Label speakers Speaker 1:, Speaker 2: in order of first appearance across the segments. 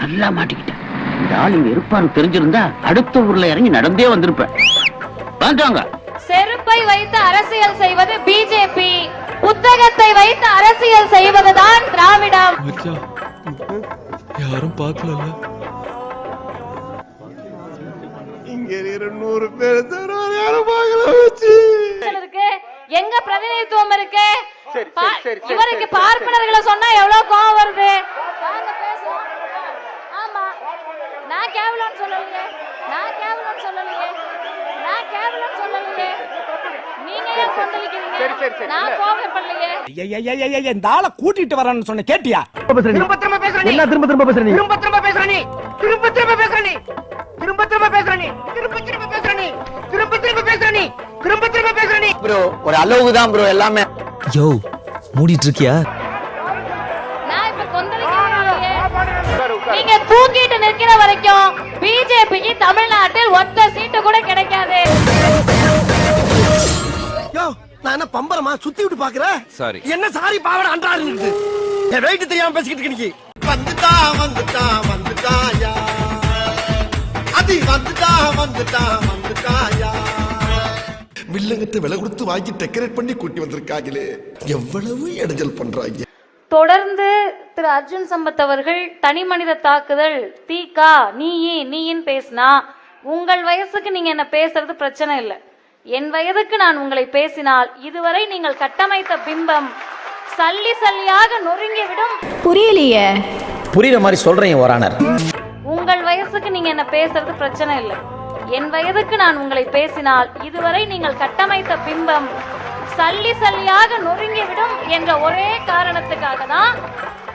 Speaker 1: நல்லா மாட்டிக்கிட்டேன். இந்த ஆள் இங்க இருப்பான்னு தெரிஞ்சிருந்தா அடுத்த ஊர்ல இறங்கி நடந்தே வந்திருப்பேன். வாங்க
Speaker 2: செருப்பை வைத்து அரசியல் செய்வது பிஜேபி புத்தகத்தை வைத்து அரசியல் செய்வதுதான் திராவிடம்.
Speaker 3: யாரும்
Speaker 4: இருக்கிற நூறு பேர் யாரும் பார்க்கல வச்சு
Speaker 2: எங்க பிரதிநிதித்துவம் இருக்கு?
Speaker 4: சரி,
Speaker 2: பா-
Speaker 4: சரி, சரி,
Speaker 2: இவருக்கு பார்ப்பனர்களை சொன்னா எவ்வளவு கோவம் வருது வாங்க பேசுவோம் ஆமா நான் கேவலம்னு சொல்லலையே நான் கேவலம்னு சொல்லலையே நான் கேவலம்னு சொல்லலையே நீங்க ஏன்
Speaker 4: சரி, சரி,
Speaker 2: கொந்தளிக்கிறீங்க?
Speaker 4: சரி,
Speaker 2: நான்
Speaker 4: இல்ல.
Speaker 2: கோவப்படலையே.
Speaker 5: இந்த ஆளை கூட்டிட்டு வரேன்னு சொன்ன கேட்டியா
Speaker 6: திரும்ப திரும்ப பேசுற நீ
Speaker 5: என்ன திரும்ப திரும்ப பேசுற நீ
Speaker 6: திரும்ப திரும்ப பேசுற நீ திரும்ப திரும்ப பேசுற நீ திரும்ப திரும்ப பேசுற நீ திரும்ப திரும்ப பேசுற நீ திரும்ப திரும்ப பேசுற நீ திரும்ப திரும்ப பேசுற நீ
Speaker 5: ப்ரோ ஒரு அளவுக்கு தான் ப்ரோ எல்லாமே
Speaker 3: யோ மூடிட்டு இருக்கியா
Speaker 2: வரைக்கும் பிஜேபிக்கு தமிழ்நாட்டில் ஒத்த சீட்டு கூட கிடைக்காது.
Speaker 6: யோ நான் என்ன பம்பரமா சுத்தி விட்டு பாக்குறேன்
Speaker 3: சாரி
Speaker 6: என்ன சாரி பாவட அன்றாரு என் வெயிட் தெரியாம பேசிக்கிட்டு இருக்க நீ
Speaker 4: வந்துட்டா வந்துட்டா வந்துட்டாயா அதி வந்துட்டா வந்துட்டா வந்துட்டாயா
Speaker 7: வில்லங்கத்தை விலை கொடுத்து வாங்கி டெக்கரேட் பண்ணி கூட்டி வந்திருக்காங்களே. எவ்வளவு இடைஞ்சல் பண்றாங்க?
Speaker 2: தொடர்ந்து திரு அர்ஜுன் சம்பத் அவர்கள் தனி மனித தாக்குதல் தீகா நீயே நீயின் பேசினா? உங்கள் வயசுக்கு நீங்க என்ன பேசுறது பிரச்சனை இல்லை. என் வயதுக்கு நான் உங்களை பேசினால் இதுவரை நீங்கள் கட்டமைத்த பிம்பம் சல்லி சல்லியாக நொறுங்கிவிடும்
Speaker 8: புரியலையே.
Speaker 5: புரியுற மாதிரி சொல்றேன் ஓரானர்
Speaker 2: உங்கள் வயசுக்கு நீங்க என்ன பேசுறது பிரச்சனை இல்லை. என் வயதுக்கு நான் உங்களை பேசினால் இதுவரை நீங்கள் கட்டமைத்த பிம்பம் சல்லி சல்லியாக நொறுங்கிவிடும் என்ற ஒரே காரணத்துக்காக தான்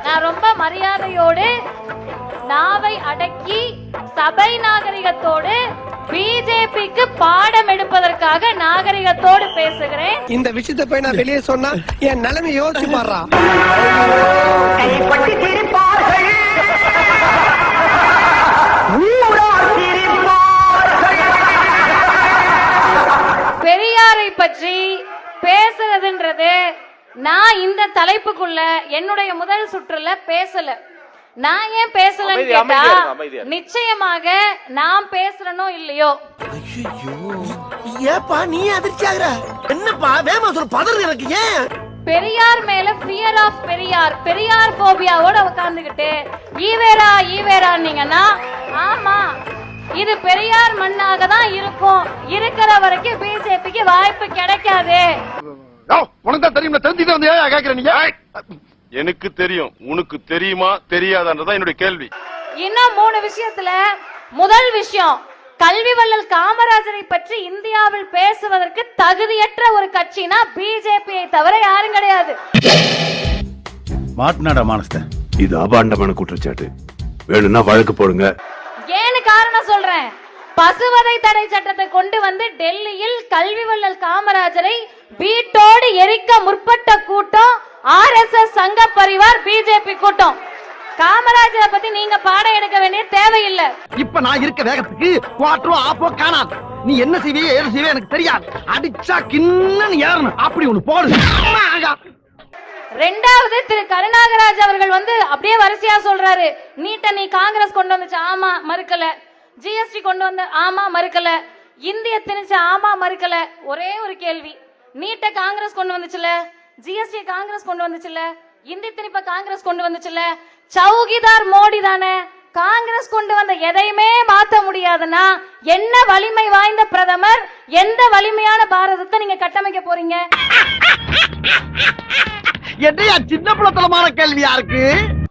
Speaker 2: நான் ரொம்ப மரியாதையோடு நாவை அடக்கி சபை நாகரிகத்தோடு பிஜேபிக்கு பாடம் எடுப்பதற்காக நாகரிகத்தோடு பேசுகிறேன்.
Speaker 6: இந்த விஷயத்தை போய் நான் வெளியே சொன்னா என் நிலைமை யோசிச்சு பாடுறா.
Speaker 2: பெரியாரை பற்றி பேசுறதுன்றது நான் இந்த தலைப்புக்குள்ள என்னுடைய முதல் சுற்றுல பேசல. நான் ஏன் பேசலன்னு கேட்டா. நிச்சயமாக நான் பேசுறனோ இல்லையோ?
Speaker 6: ஏப்பா நீ அதிர்ச்சி ஆகுற? என்னப்பா வேமா சொல்ல பதறு எனக்கு ஏன்?
Speaker 2: பெரியார் மேல ஃபியர் ஆஃப் பெரியார் பெரியார் போபியாவோட உட்கார்ந்துகிட்டு ஈவேரா ஈவேரான்னீங்கன்னா ஆமா இது பெரியார் மண்ணாக தான் இருக்கும். இருக்கிற வரைக்கும் பிஜேபிக்கு வாய்ப்பு கிடைக்காது.
Speaker 4: உனக்கு தான் தெரியும் தெரிஞ்சுட்டு வந்து நீங்க எனக்கு தெரியும். உனக்கு தெரியுமா தெரியாதான்றதான் என்னுடைய கேள்வி.
Speaker 2: இன்னும் மூணு விஷயத்துல முதல் விஷயம் கல்வி வள்ளல் காமராஜரை பற்றி இந்தியாவில் பேசுவதற்கு தகுதியற்ற ஒரு கட்சினா பிஜேபியை தவிர யாரும் கிடையாது.
Speaker 9: மாட்டினாடா மானஸ்த
Speaker 10: இது அபாண்டமான குற்றச்சாட்டு. வேணும்னா வழக்கு போடுங்க.
Speaker 2: காரணம் சொல்றேன். பசுவதை தடை சட்டத்தை கொண்டு வந்து டெல்லியில் கல்வி வள்ளல் காமராஜரை வீட்டோடு எரிக்க முற்பட்ட கூட்டம் ஆர் எஸ் எஸ் சங்க பரிவார் பிஜேபி கூட்டம். காமராஜரை பத்தி நீங்க பாடம் எடுக்க வேண்டிய தேவையில்லை.
Speaker 6: இப்ப நான் இருக்க வேகத்துக்கு குவாட்டரோ ஆப்போ காணாது நீ என்ன செய்வியே ஏது செய்வே எனக்கு தெரியாது. அடிச்சா கிண்ணன்னு ஏறணும். அப்படி ஒண்ணு போடு.
Speaker 2: ரெண்டாவது திரு கருணாகராஜ் அவர்கள் வந்து அப்படியே வரிசையா சொல்றாரு. நீட்ட நீ காங்கிரஸ் கொண்டு வந்துச்சு ஆமா மறுக்கல. ஜிஎஸ்டி கொண்டு வந்த ஆமா மறுக்கல. இந்திய திணிச்ச ஆமா மறுக்கல. ஒரே ஒரு கேள்வி. நீட்ட காங்கிரஸ் கொண்டு வந்துச்சுல? ஜிஎஸ்டி காங்கிரஸ் கொண்டு வந்துச்சுல? இந்தி திணிப்ப காங்கிரஸ் கொண்டு வந்துச்சுல? சௌகிதார் மோடி தானே. காங்கிரஸ் கொண்டு வந்த எதையுமே மாத்த முடியாதுன்னா என்ன வலிமை வாய்ந்த பிரதமர் எந்த வலிமையான பாரதத்தை நீங்க கட்டமைக்க போறீங்க?
Speaker 6: என்னையா சின்ன பிள்ளைத்தனமான கேள்வியா இருக்கு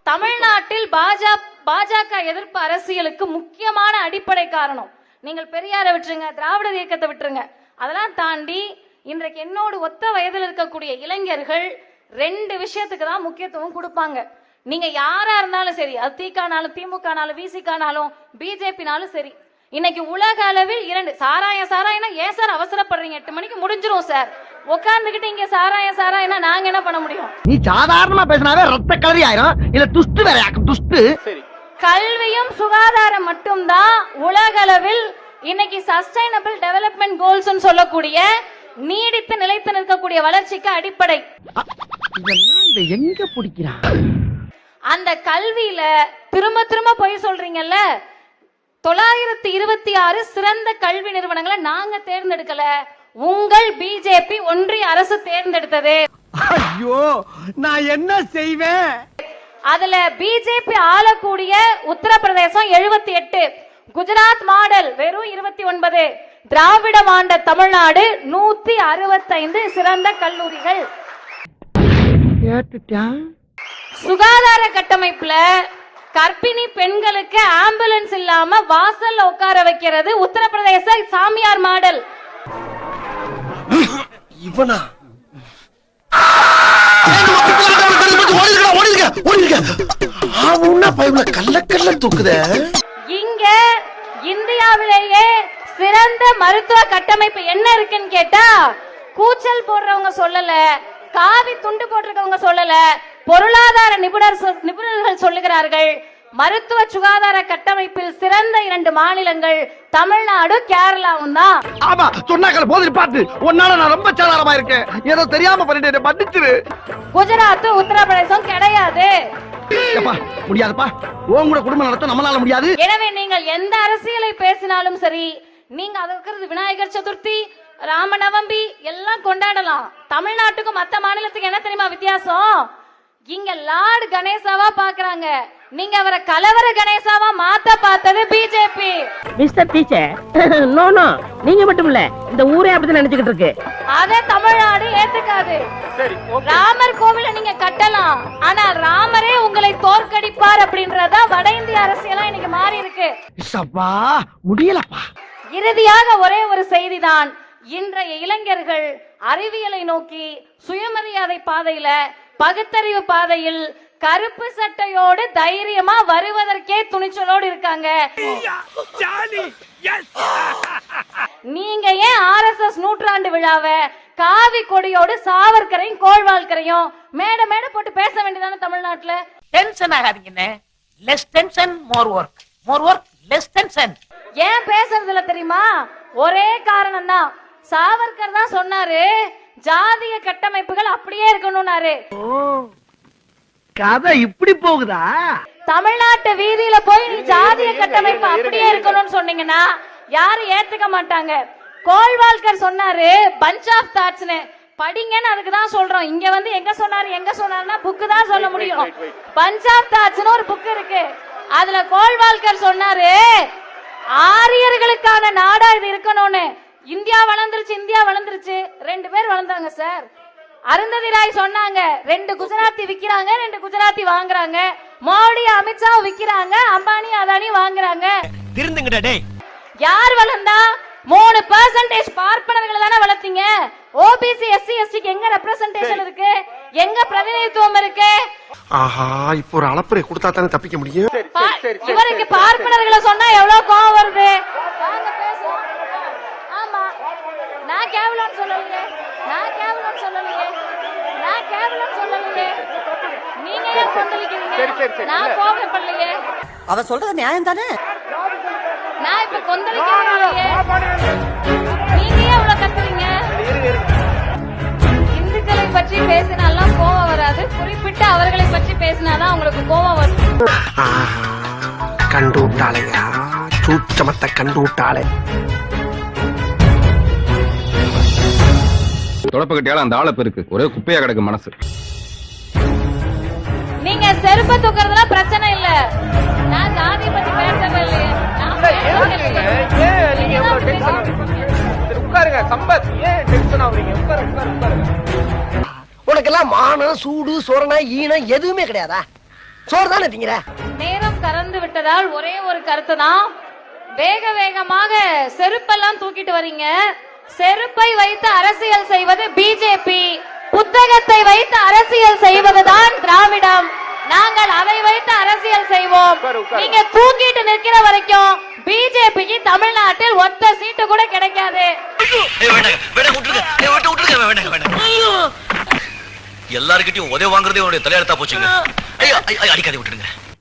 Speaker 2: தமிழ்நாட்டில் பாஜக பாஜக எதிர்ப்பு அரசியலுக்கு முக்கியமான அடிப்படை காரணம். நீங்கள் பெரியாரை விட்டுருங்க திராவிட இயக்கத்தை விட்டுருங்க. அதெல்லாம் தாண்டி இன்றைக்கு என்னோடு ஒத்த வயதில் இருக்கக்கூடிய இளைஞர்கள் ரெண்டு விஷயத்துக்கு தான் முக்கியத்துவம் கொடுப்பாங்க. நீங்க யாரா இருந்தாலும் சரி அது திகானாலும் திமுகனாலும் விசிகானாலும் பிஜேபினாலும் சரி இன்னைக்கு உலக அளவில் இரண்டு சாராயம் சாராயம்னா ஏன் சார் அவசரப்படுறீங்க? எட்டு மணிக்கு முடிஞ்சிரும் சார். உட்கார்ந்துகிட்டு இங்க சாராயம் சாராயம்னா நாங்க என்ன பண்ண முடியும்?
Speaker 6: நீ சாதாரணமா பேசினாவே ரத்த கலரி ஆயிரும். இல்ல துஷ்டு வேற யாக்கும் துஷ்டு
Speaker 4: சரி.
Speaker 2: கல்வியும் சுகாதாரம் மட்டும்தான் உலகளவில் இன்னைக்கு சஸ்டைனபிள் டெவலப்மெண்ட் கோல்ஸ் சொல்லக்கூடிய நீடித்து நிலைத்து நிற்கக்கூடிய வளர்ச்சிக்கு அடிப்படை.
Speaker 6: இதெல்லாம் இதை எங்க பிடிக்கிறான்
Speaker 2: அந்த கல்வியில திரும்ப திரும்ப பொய் சொல்றீங்கல்ல? தொள்ளாயிரத்தி இருபத்தி ஆறு சிறந்த கல்வி நிறுவனங்களை நாங்க தேர்ந்தெடுக்கல. உங்கள் பிஜேபி ஒன்றிய அரசு தேர்ந்தெடுத்தது.
Speaker 6: ஐயோ நான் என்ன செய்வேன்?
Speaker 2: அதுல பிஜேபி ஆளக்கூடிய உத்தரப்பிரதேசம் எழுபத்தி எட்டு குஜராத் மாடல் வெறும் இருபத்தி ஒன்பது திராவிடம் ஆண்ட தமிழ்நாடு நூத்தி அறுபத்தைந்து சிறந்த கல்லூரிகள். சுகாதார கட்டமைப்புல கர்ப்பிணி பெண்களுக்கு ஆம்புலன்ஸ் இல்லாம வாசல்ல உட்கார வைக்கிறது உத்தரப்பிரதேச சாமியார் மாடல்.
Speaker 7: இவனா?
Speaker 2: இங்க இந்தியாவிலேயே சிறந்த மருத்துவ கட்டமைப்பு என்ன இருக்குன்னு கேட்டா கூச்சல் போடுறவங்க சொல்லல காவி துண்டு போட்டிருக்கவங்க சொல்லல பொருளாதார நிபுணர் சொ- நிபுணர்கள் சொல்லுகிறார்கள் மருத்துவ சுகாதார கட்டமைப்பில் சிறந்த இரண்டு மாநிலங்கள் தமிழ்நாடு கேரளாவும் தான்.
Speaker 6: ஆமா சொன்னாக்கல போதிரி பாட்டு உன்னால நான் ரொம்ப சாதாரமா இருக்கேன். ஏதோ தெரியாம பண்ணிட்டேன் மன்னிச்சிரு.
Speaker 2: குஜராத் உத்தரப்பிரதேசம் கிடையாது.
Speaker 6: முடியாதுப்பா. உன் கூட குடும்பம் நடத்த நம்மளால முடியாது.
Speaker 2: எனவே நீங்கள் எந்த அரசியலை பேசினாலும் சரி நீங்க அது இருக்கிறது விநாயகர் சதுர்த்தி ராமநவமி எல்லாம் கொண்டாடலாம். தமிழ்நாட்டுக்கும் மத்த மாநிலத்துக்கு என்ன தெரியுமா வித்தியாசம்? இங்க லார்ட் கணேசாவா பாக்குறாங்க. நீங்க அவரை கலவர கணேசாவா மாத்த பார்த்தது BJP
Speaker 8: mister teacher no no நீங்க மட்டும் இல்ல இந்த ஊரே அப்படிதான் நினைச்சுக்கிட்டு இருக்கு.
Speaker 2: அதை தமிழ்நாடு ஏத்துக்காது. ராமர் கோவில நீங்க கட்டலாம். ஆனா ராமரே உங்களை தோற்கடிப்பார் அப்படின்றதா வட இந்திய அரசியலா இன்னைக்கு மாறி இருக்கு.
Speaker 6: சப்பா முடியலப்பா.
Speaker 2: இறுதியாக ஒரே ஒரு செய்திதான். இன்றைய இளைஞர்கள் அறிவியலை நோக்கி சுயமரியாதை பாதையில பகுத்தறிவு பாதையில் கருப்பு சட்டையோடு தைரியமா வருவதற்கே துணிச்சலோடு இருக்காங்க. நீங்க ஏன் ஆர்எஸ்எஸ் நூற்றாண்டு விழாவை காவி கொடியோடு சாவர்கரையும் கோழ்வாழ்கரையும் மேட மேட போட்டு பேச வேண்டியதானே தமிழ்நாட்டுல?
Speaker 8: Tension ஆகாதீங்கண்ணே. Less tension more work more work less tension
Speaker 2: ஏன் பேசுறது இல்ல தெரியுமா? ஒரே காரணம் தான் சாவர்கர் தான் சொன்னாரு ஜாதிய கட்டமைப்புகள் அப்படியே இருக்கணும்னாரு.
Speaker 6: கதை இப்படி போகுதா?
Speaker 2: தமிழ்நாட்டு வீதியில போய் நீ ஜாதிய கட்டமைப்பு அப்படியே இருக்கணும்னு சொன்னீங்கன்னா யாரும் ஏத்துக்க மாட்டாங்க. கோல்வால்கர் சொன்னாரு பஞ்ச் ஆஃப் தாட்ஸ்னு படிங்கன்னு அதுக்கு தான் சொல்றோம். இங்க வந்து எங்க சொன்னாரு எங்க சொன்னாருன்னா புக்கு தான் சொல்ல முடியும். பஞ்ச் ஆஃப் தாட்ஸ்னு ஒரு புக் இருக்கு. அதுல கோல்வால்கர் சொன்னாரு ஆரியர்களுக்கான நாடா இது இருக்கணும்னு. இந்தியா வளர்ந்துருச்சு இந்தியா வளர்ந்துருச்சு. ரெண்டு பேர் வளர்ந்தாங்க சார். அருந்ததி ராய் சொன்னாங்க ரெண்டு குஜராத்தி விக்கிறாங்க ரெண்டு குஜராத்தி வாங்குறாங்க. மோடி அமித்ஷா விக்கிறாங்க அம்பானி அதானி வாங்குறாங்க.
Speaker 5: திருந்துங்கடா டேய்.
Speaker 2: யார் வளர்ந்தா? மூணு பெர்சன்டேஜ் பார்ப்பனர்களை தானே வளர்த்தீங்க? ஓபிசி எஸ்சி எஸ்டிக்கு எங்க ரெப்ரசன்டேஷன் இருக்கு? எங்க பிரதிநிதித்துவம் இருக்கு?
Speaker 7: ஆஹா இப்போ ஒரு அளப்பறை கொடுத்தா தானே தப்பிக்க முடியும்?
Speaker 2: இவருக்கு பார்ப்பனர்களை சொன்னா எவ்வளவு கோவம் வருது? நான் கேவலம் சொல்லலையே. நான் கேவலம் சொல்லலையே. நான் கேவலம் சொல்லலையே. நீங்க ஏன் கொந்தளிக்கிறீங்க? நான் கோபப்படலையே.
Speaker 8: அவ சொல்றது நியாயம் தானே?
Speaker 2: நான் இப்ப கொந்தளிக்கிறேன் நீங்க ஏன் இவ்வளவு கத்துறீங்க? இந்துக்களை பற்றி பேசினாலாம் கோவம் வராது. குறிப்பிட்ட அவர்களை பற்றி பேசினாதான் உங்களுக்கு கோவம் வரும்.
Speaker 7: கண்டு விட்டாளையா சூச்சமத்தை கண்டு விட்டாளே
Speaker 9: தொடப்ப கட்டியால அந்த ஆளை பெருக்கு. ஒரே குப்பையா கிடக்கு மனசு.
Speaker 2: நீங்க செருப்ப தூக்குறதுலாம் பிரச்சனை இல்ல. நான் ஜாதி பத்தி பேசவே இல்லையே.
Speaker 5: உட்காருங்க சம்பத். ஏன் டென்ஷன் ஆகுறீங்க? உட்காருங்க உட்காருங்க உட்காருங்க
Speaker 6: உனக்கெல்லாம் மானம் சூடு சொரணை ஈனம் எதுவுமே கிடையாதா? சோறு தானே திங்கிற?
Speaker 2: நேரம் கறந்து விட்டதால் ஒரே ஒரு கருத்து தான் வேக வேகமாக செருப்பெல்லாம் தூக்கிட்டு வரீங்க. செருப்பை வைத்து அரசியல் செய்வது பிஜேபி புத்தகத்தை வைத்து அரசியல் செய்வதுதான் திராவிடம். நாங்கள் அதை வைத்து அரசியல் செய்வோம். நீங்க தூக்கிட்டு நிற்கிற வரைக்கும் பிஜேபிக்கு தமிழ்நாட்டில் ஒத்த சீட்டு கூட கிடைக்காது.
Speaker 5: எல்லார்கிட்டயும் உதவி வாங்குறதே உன்னுடைய தலையெழுத்தா போச்சுங்க. ஐயோ அடிக்காதே விட்டுருங்க